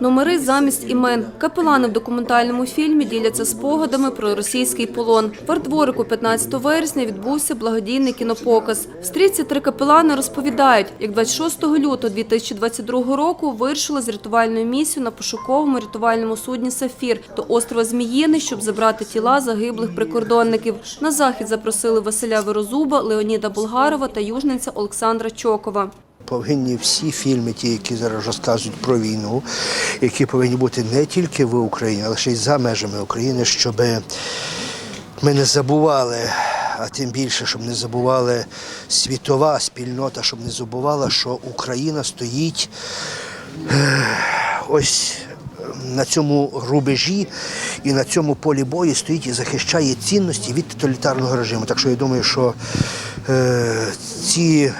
Номери замість імен. Капелани в документальному фільмі діляться спогадами про російський полон. В Артворику 15 вересня відбувся благодійний кінопоказ. В стрічці три капелани розповідають, як 26 лютого 2022 року вирушили з рятувальною місією на пошуковому рятувальному судні «Сафір» до острова Зміїний, щоб забрати тіла загиблих прикордонників. На захід запросили Василя Вирозуба, Леоніда Болгарова та южниця Олександра Чокова. Повинні всі фільми, ті, які зараз розказують про війну, які повинні бути не тільки в Україні, але ще й за межами України, щоб ми не забували, а тим більше, щоб не забували світова спільнота, щоб не забувала, що Україна стоїть е, ось на цьому рубежі і на цьому полі бою стоїть і захищає цінності від тоталітарного режиму. Так що я думаю, що е, ці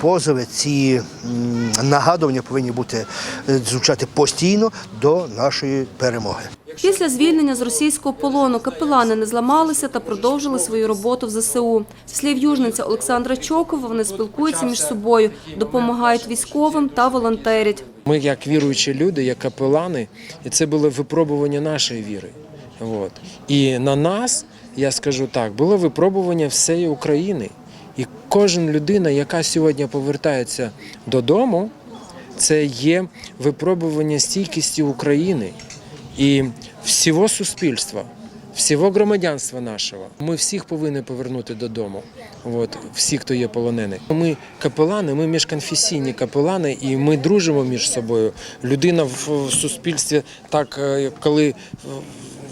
позови, ці нагадування повинні бути е, звучати постійно до нашої перемоги. Після звільнення з російського полону капелани не зламалися та продовжили свою роботу в ЗСУ. Слів южниця Олександра Чокова, вони спілкуються між собою, допомагають військовим та волонтерять. Ми, як віруючі люди, як капелани, і це було випробування нашої віри. От. І на нас, я скажу так, було випробування всієї України. І кожна людина, яка сьогодні повертається додому, це є випробування стійкості України і всього суспільства, всього громадянства нашого. Ми всіх повинні повернути додому. От, всі, хто є полонений. Ми капелани, ми міжконфесійні капелани, і ми дружимо між собою. Людина в суспільстві, так е, коли е,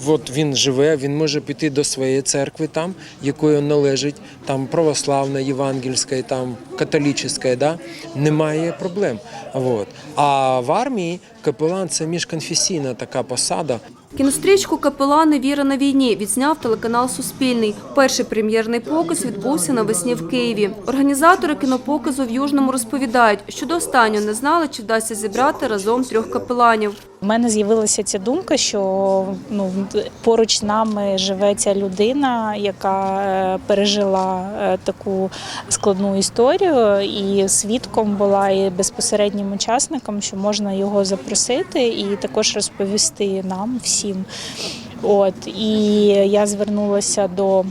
от він живе, він може піти до своєї церкви, там, якою належить, там православна, євангельська, там католічська, да? немає проблем. От. А в армії капелан це міжконфесійна така посада. Кінострічку Капелани Віра на війні відзняв телеканал Суспільний. Перший прем'єрний показ відбувся навесні в Києві. Організатори кінопоказу в Южному розповідають, що до останнього не знали, чи вдасться зібрати разом трьох капеланів. У мене з'явилася ця думка, що ну поруч з нами живе ця людина, яка е, пережила е, таку складну історію, і свідком була і безпосереднім учасником, що можна його запросити і також розповісти нам всім. От і я звернулася до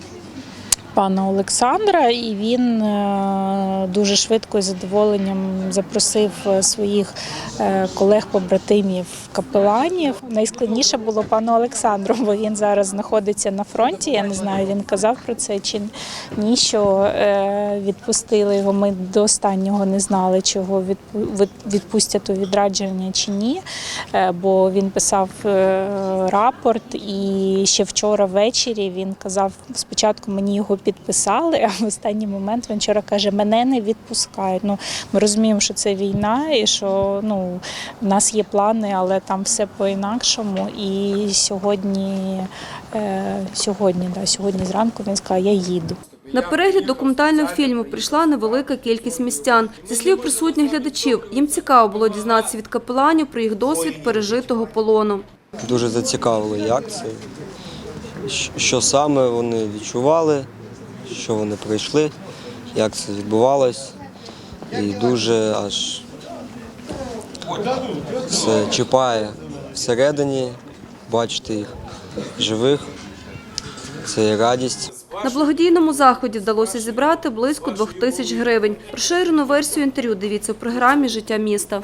пана Олександра, і він е, дуже швидко і задоволенням запросив е, своїх е, колег-побратимів капеланів. Найскладніше було пану Олександру, бо він зараз знаходиться на фронті. Я не знаю, він казав про це чи ні, що відпустили його. Ми до останнього не знали, чого відпу- відпустять у відрадження чи ні. Бо він писав рапорт, і ще вчора ввечері він казав: спочатку мені його підписали, а в останній момент він вчора каже: мене не відпускають. Ну ми розуміємо, що це війна, і що ну в нас є плани, але там все по-інакшому. І сьогодні, е, сьогодні, да, сьогодні зранку він сказав, я їду. На перегляд документального фільму прийшла невелика кількість містян. Зі слів присутніх глядачів, їм цікаво було дізнатися від капеланів про їх досвід пережитого полону. Дуже зацікавило, як це, що саме вони відчували, що вони пройшли, як це відбувалось. І дуже аж все чіпає всередині, бачити їх живих. Це є радість. На благодійному заході вдалося зібрати близько двох тисяч гривень. Розширену версію інтерв'ю дивіться в програмі Життя міста.